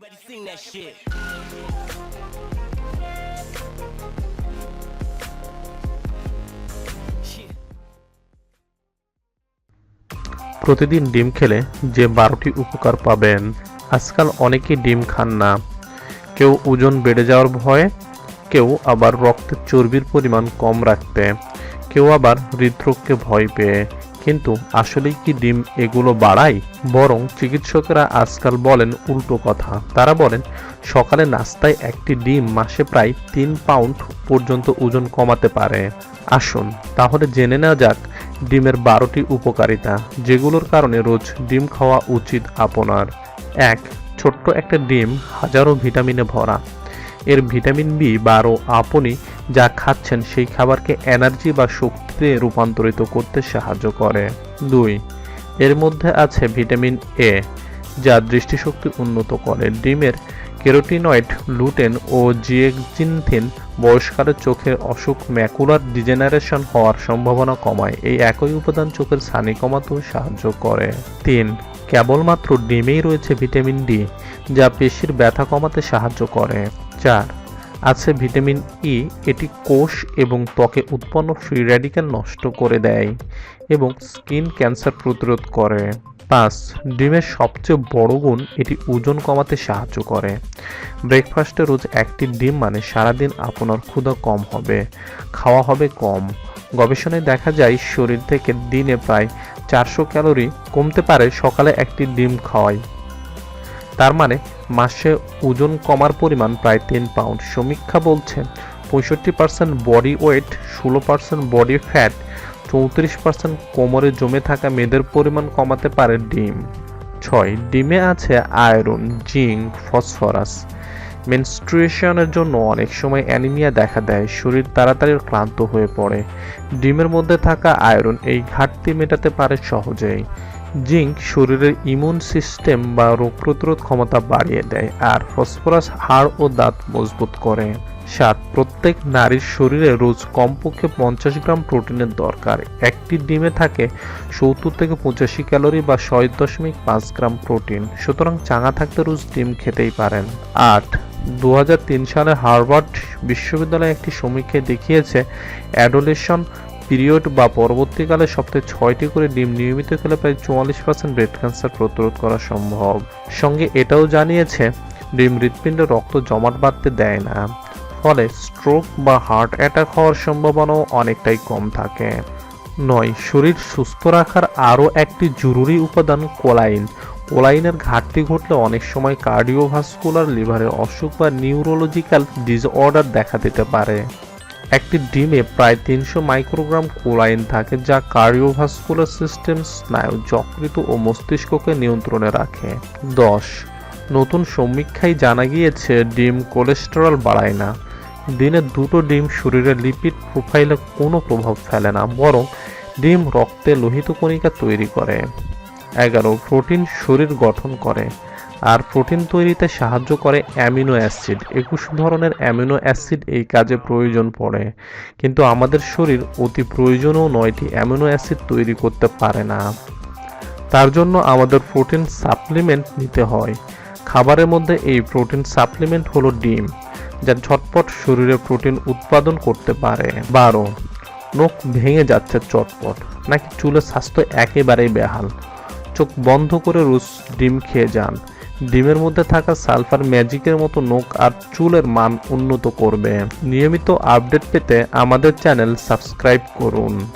Everybody sing that shit. প্রতিদিন ডিম খেলে যে বারোটি উপকার পাবেন আজকাল অনেকেই ডিম খান না। কেউ ওজন বেড়ে যাওয়ার ভয়ে কেউ আবার রক্তের চর্বির পরিমাণ কম রাখতে কেউ আবার হৃদরোগকে ভয় পেয়ে। কিন্তু আসলেই কি ডিম এগুলো বাড়ায়? বরং চিকিৎসকেরা আজকাল বলেন উল্টো কথা। তারা বলেন, সকালে নাস্তায় একটি ডিম মাসে প্রায় তিন পাউন্ড পর্যন্ত ওজন কমাতে পারে। আসুন, তাহলে জেনে নেওয়া যাক ডিমের বারোটি উপকারিতা, যেগুলোর কারণে রোজ ডিম খাওয়া উচিত আপনার। এক, ছোট্ট একটা ডিম হাজারো ভিটামিনে ভরা। এর ভিটামিন বি বারো। আপনি যা খাচ্ছেন সেই খাবারকে এনার্জি বা শক্তিতে রূপান্তরিত করতে সাহায্য করে। দুই, এর মধ্যে আছে ভিটামিন এ যা দৃষ্টিশক্তি উন্নত করে। ডিমের কেরোটিনয়েড লুটেন ও জিয়েকজিনথিন বয়সকালের চোখের অসুখ, ম্যাকুলার ডিজেনারেশন হওয়ার সম্ভাবনা কমায়। এই একই উপাদান চোখের ছানি কমাতেও সাহায্য করে। তিন, কেবলমাত্র ডিমেই রয়েছে ভিটামিন ডি যা পেশির ব্যথা কমাতে সাহায্য করে। চার আছে ভিটামিন ই এটি কোষ এবং ত্বকে উৎপন্ন ফ্রি র্যাডিক্যাল নষ্ট করে দেয় এবং স্কিন ক্যান্সার প্রতিরোধ করে। পাঁচ, ডিমের সবচেয়ে বড় গুণ, এটি ওজন কমাতে সাহায্য করে। ব্রেকফাস্টে রোজ একটি ডিম মানে সারাদিন আপনার ক্ষুধা কম হবে, খাওয়া হবে কম। গবেষণায় দেখা যায়, শরীর থেকে দিনে প্রায় চারশো ক্যালোরি কমতে পারে সকালে একটি ডিম খাওয়াই তার মানে মাসে ওজন কমার পরিমাণ প্রায় তিন পাউন্ড। সমীক্ষা বলছে পঁয়ষট্টি পার্সেন্ট বডি ওয়েট, ষোলো পার্সেন্ট বডি ফ্যাট, চৌত্রিশ পার্সেন্ট কোমরে জমে থাকা মেদের পরিমাণ কমাতে পারে ডিম। ছয়, ডিমে আছে আয়রন, জিঙ্ক, ফসফরাস। মেনস্ট্রুয়েশনের জন্য অনেক সময় অ্যানিমিয়া দেখা দেয়, শরীর তাড়াতাড়ি ক্লান্ত হয়ে পড়ে। ডিমের মধ্যে থাকা আয়রন এই ঘাটতি মেটাতে পারে সহজেই। জিঙ্ক শরীরের ইমিউন সিস্টেম বা রোগ প্রতিরোধ ক্ষমতা বাড়িয়ে দেয় আর ফসফরাস, হাড় ও দাঁত মজবুত করে। সাত প্রত্যেক নারীর শরীরে রোজ কমপক্ষে পঞ্চাশ গ্রাম প্রোটিনের দরকার। একটি ডিমে থাকে সত্তর থেকে পঁচাশি ক্যালোরি বা ছয় দশমিক পাঁচ গ্রাম প্রোটিন। সুতরাং চাঙা থাকতে রোজ ডিম খেতেই পারেন। আট দু সালে হার্ভার্ড বিশ্ববিদ্যালয়ে একটি সমীক্ষায় দেখিয়েছে, অ্যাডোলেশন পিরিয়ড বা পরবর্তীকালে সপ্তাহে ছয়টি করে ডিম নিয়মিত খেলে প্রায় চুয়াল্লিশ পার্সেন্ট ব্রেড ক্যান্সার প্রতিরোধ করা সম্ভব। সঙ্গে এটাও জানিয়েছে, ডিম হৃৎপিণ্ডে রক্ত জমাট বাঁধতে দেয় না। ফলে স্ট্রোক বা হার্ট অ্যাটাক হওয়ার সম্ভাবনাও অনেকটাই কম থাকে। নয়, শরীর সুস্থ রাখার আরও একটি জরুরি উপাদান কোলাইন। কোলাইনের ঘাটতি ঘটলে অনেক সময় কার্ডিওভাস্কুলার লিভারের অসুখ বা নিউরোলজিক্যাল ডিসঅর্ডার দেখা দিতে পারে। একটি ডিমে প্রায় তিনশো মাইক্রোগ্রাম কোলাইন থাকে যা কার্ডিওভাস্কুলার সিস্টেম, স্নায়ু যকৃত ও মস্তিষ্ককে নিয়ন্ত্রণে রাখে। দশ, নতুন সমীক্ষায় জানা গিয়েছে ডিম কোলেস্টেরল বাড়ায় না। দিনে দুটো ডিম শরীরের লিপিড প্রোফাইলে কোনো প্রভাব ফেলে না, বরং ডিম রক্তে লোহিত কণিকা তৈরি করে। এগারো, প্রোটিন শরীর গঠন করে। আর প্রোটিন তৈরিতে সাহায্য করে অ্যামিনো অ্যাসিড। একুশ ধরনের অ্যামিনো অ্যাসিড এই কাজে প্রয়োজন পড়ে। কিন্তু আমাদের শরীর অতি প্রয়োজনীয় নয়টি অ্যামিনো অ্যাসিড তৈরি করতে পারে না। তার জন্য আমাদের প্রোটিন সাপ্লিমেন্ট নিতে হয়। খাবারের মধ্যে এই প্রোটিন সাপ্লিমেন্ট হলো ডিম, যা ঝটপট শরীরে প্রোটিন উৎপাদন করতে পারে। বারো, নখ ভেঙে যাচ্ছে চটপট, নাকি চুলের স্বাস্থ্য একেবারেই বেহাল। চোখ বন্ধ করে রোজ ডিম খেয়ে যান। ডিমের মধ্যে থাকা সালফার ম্যাজিকের মতো নখ আর চুলের মান উন্নত করবে। নিয়মিত আপডেট পেতে আমাদের চ্যানেল সাবস্ক্রাইব করুন।